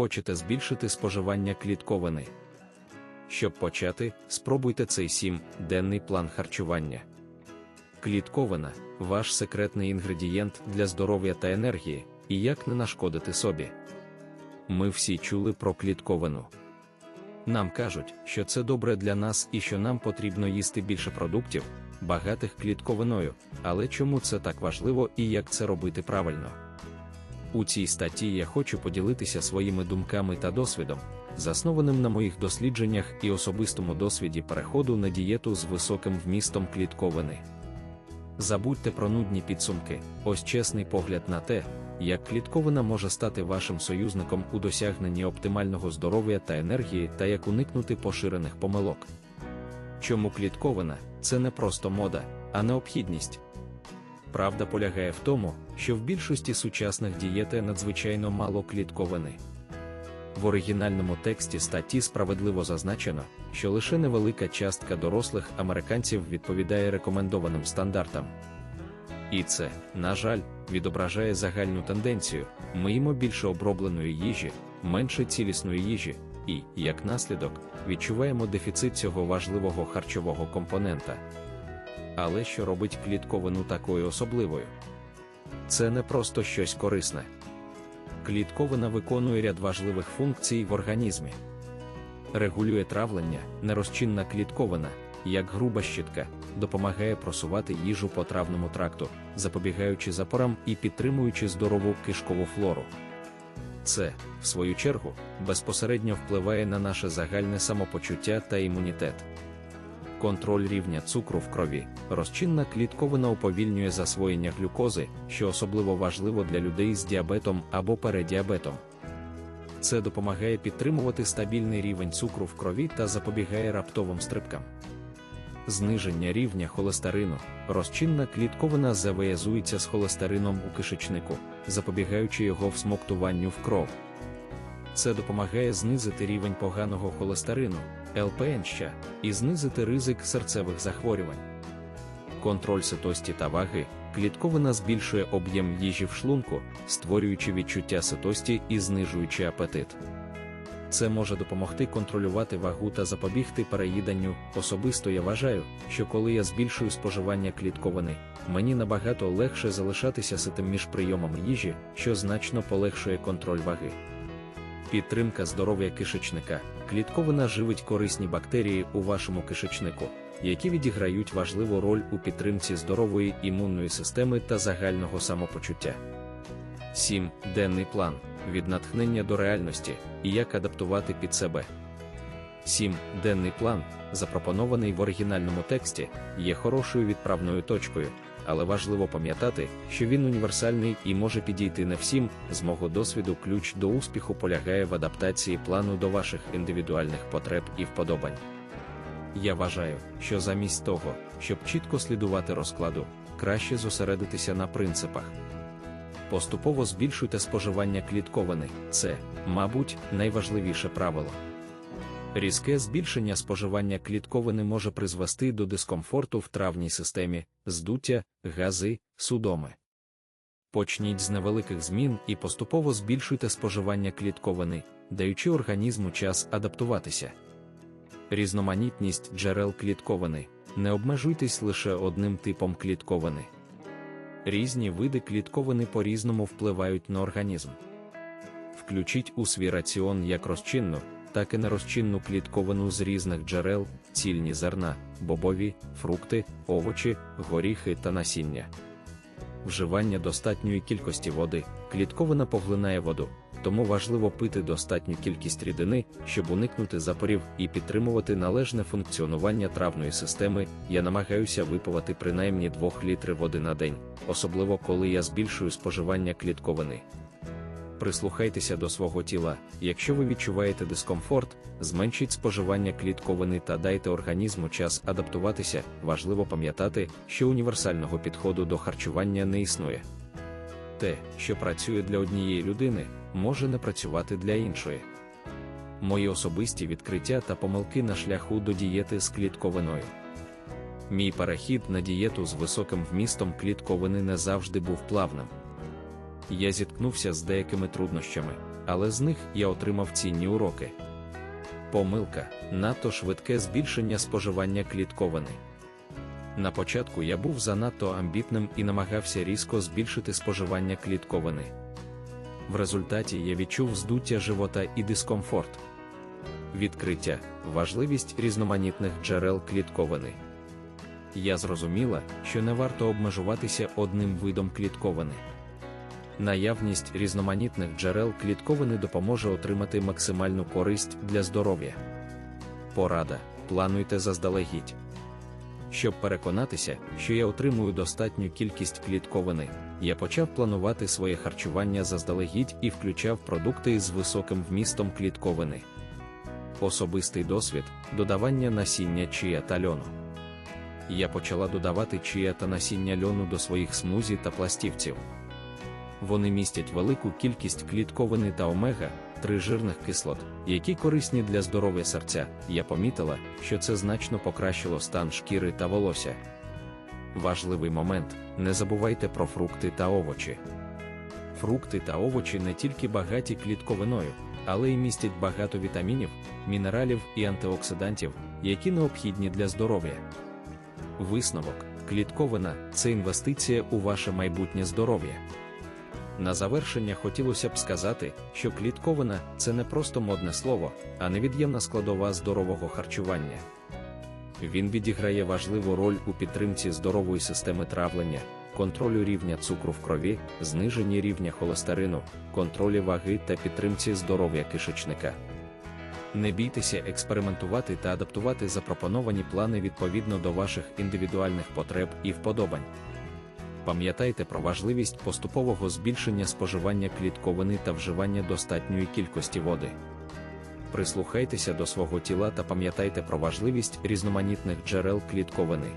Хочете збільшити споживання клітковини? Щоб почати, спробуйте цей 7-денний план харчування. Клітковина ваш секретний інгредієнт для здоров'я та енергії, і як не нашкодити собі. Ми всі чули про клітковину. Нам кажуть, що це добре для нас і що нам потрібно їсти більше продуктів, багатих клітковиною, але чому це так важливо і як це робити правильно? У цій статті я хочу поділитися своїми думками та досвідом, заснованим на моїх дослідженнях і особистому досвіді переходу на дієту з високим вмістом клітковини. Забудьте про нудні підсумки, ось чесний погляд на те, як клітковина може стати вашим союзником у досягненні оптимального здоров'я та енергії та як уникнути поширених помилок. Чому клітковина це не просто мода, а необхідність. Правда полягає в тому, що в більшості сучасних дієти надзвичайно мало клітковини. В оригінальному тексті статті справедливо зазначено, що лише невелика частка дорослих американців відповідає рекомендованим стандартам. І це, на жаль, відображає загальну тенденцію: ми їмо більше обробленої їжі, менше цілісної їжі, і, як наслідок, відчуваємо дефіцит цього важливого харчового компонента. Але що робить клітковину такою особливою? Це не просто щось корисне. Клітковина виконує ряд важливих функцій в організмі. Регулює травлення, нерозчинна клітковина, як груба щітка, допомагає просувати їжу по травному тракту, запобігаючи запорам і підтримуючи здорову кишкову флору. Це, в свою чергу, безпосередньо впливає на наше загальне самопочуття та імунітет. Контроль рівня цукру в крові, розчинна клітковина уповільнює засвоєння глюкози, що особливо важливо для людей з діабетом або передіабетом. Це допомагає підтримувати стабільний рівень цукру в крові та запобігає раптовим стрибкам. Зниження рівня холестерину, розчинна клітковина завиязується з холестерином у кишечнику, запобігаючи його всмоктуванню в кров. Це допомагає знизити рівень поганого холестерину, ЛПН і знизити ризик серцевих захворювань. Контроль ситості та ваги, клітковина збільшує об'єм їжі в шлунку, створюючи відчуття ситості і знижуючи апетит. Це може допомогти контролювати вагу та запобігти переїданню. Особисто я вважаю, що коли я збільшую споживання клітковини, мені набагато легше залишатися ситим між прийомами їжі, що значно полегшує контроль ваги. Підтримка здоров'я кишечника, клітковина живить корисні бактерії у вашому кишечнику, які відіграють важливу роль у підтримці здорової імунної системи та загального самопочуття. 7. Денний план від натхнення до реальності і як адаптувати під себе. 7. Денний план, запропонований в оригінальному тексті, є хорошою відправною точкою, але важливо пам'ятати, що він універсальний і може підійти не всім. З мого досвіду, ключ до успіху полягає в адаптації плану до ваших індивідуальних потреб і вподобань. Я вважаю, що замість того, щоб чітко слідувати розкладу, краще зосередитися на принципах. Поступово збільшуйте споживання клітковини, це, мабуть, найважливіше правило. Різке збільшення споживання клітковини може призвести до дискомфорту в травній системі, здуття, гази, судоми. Почніть з невеликих змін і поступово збільшуйте споживання клітковини, даючи організму час адаптуватися. Різноманітність джерел клітковини. Не обмежуйтесь лише одним типом клітковини. Різні види клітковини по-різному впливають на організм. Включіть у свій раціон як розчинну, так і нерозчинну клітковину з різних джерел, цільні зерна, бобові, фрукти, овочі, горіхи та насіння. Вживання достатньої кількості води, клітковина поглинає воду, тому важливо пити достатню кількість рідини, щоб уникнути запорів і підтримувати належне функціонування травної системи. Я намагаюся випивати принаймні 2 літри води на день, особливо коли я збільшую споживання клітковини. Прислухайтеся до свого тіла, якщо ви відчуваєте дискомфорт, зменшіть споживання клітковини та дайте організму час адаптуватися. Важливо пам'ятати, що універсального підходу до харчування не існує. Те, що працює для однієї людини, може не працювати для іншої. Мої особисті відкриття та помилки на шляху до дієти з клітковиною. Мій перехід на дієту з високим вмістом клітковини не завжди був плавним. Я зіткнувся з деякими труднощами, але з них я отримав цінні уроки. Помилка надто швидке збільшення споживання клітковини. На початку я був занадто амбітним і намагався різко збільшити споживання клітковини. В результаті я відчув здуття живота і дискомфорт. Відкриття, важливість різноманітних джерел клітковини. Я зрозуміла, що не варто обмежуватися одним видом клітковини. Наявність різноманітних джерел клітковини допоможе отримати максимальну користь для здоров'я. Порада. Плануйте заздалегідь. Щоб переконатися, що я отримую достатню кількість клітковини, я почав планувати своє харчування заздалегідь і включав продукти з високим вмістом клітковини. Особистий досвід додавання насіння чия та льону. Я почала додавати чия та насіння льону до своїх смузі та пластівців. Вони містять велику кількість клітковини та омега, 3 жирних кислот, які корисні для здоров'я серця. Я помітила, що це значно покращило стан шкіри та волосся. Важливий момент: не забувайте про фрукти та овочі. Фрукти та овочі не тільки багаті клітковиною, але й містять багато вітамінів, мінералів і антиоксидантів, які необхідні для здоров'я. Висновок: клітковина це інвестиція у ваше майбутнє здоров'я. На завершення хотілося б сказати, що клітковина це не просто модне слово, а невід'ємна складова здорового харчування. Він відіграє важливу роль у підтримці здорової системи травлення, контролю рівня цукру в крові, зниженні рівня холестерину, контролі ваги та підтримці здоров'я кишечника. Не бійтеся експериментувати та адаптувати запропоновані плани відповідно до ваших індивідуальних потреб і вподобань. Пам'ятайте про важливість поступового збільшення споживання клітковини та вживання достатньої кількості води. Прислухайтеся до свого тіла та пам'ятайте про важливість різноманітних джерел клітковини.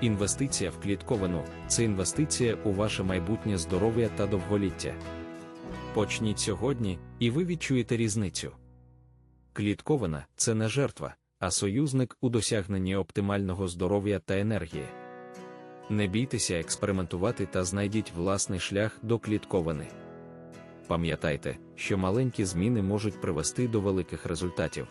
Інвестиція в клітковину це інвестиція у ваше майбутнє здоров'я та довголіття. Почніть сьогодні, і ви відчуєте різницю. Клітковина це не жертва, а союзник у досягненні оптимального здоров'я та енергії. Не бійтеся експериментувати та знайдіть власний шлях до клітковини. Пам'ятайте, що маленькі зміни можуть привести до великих результатів.